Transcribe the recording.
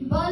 But.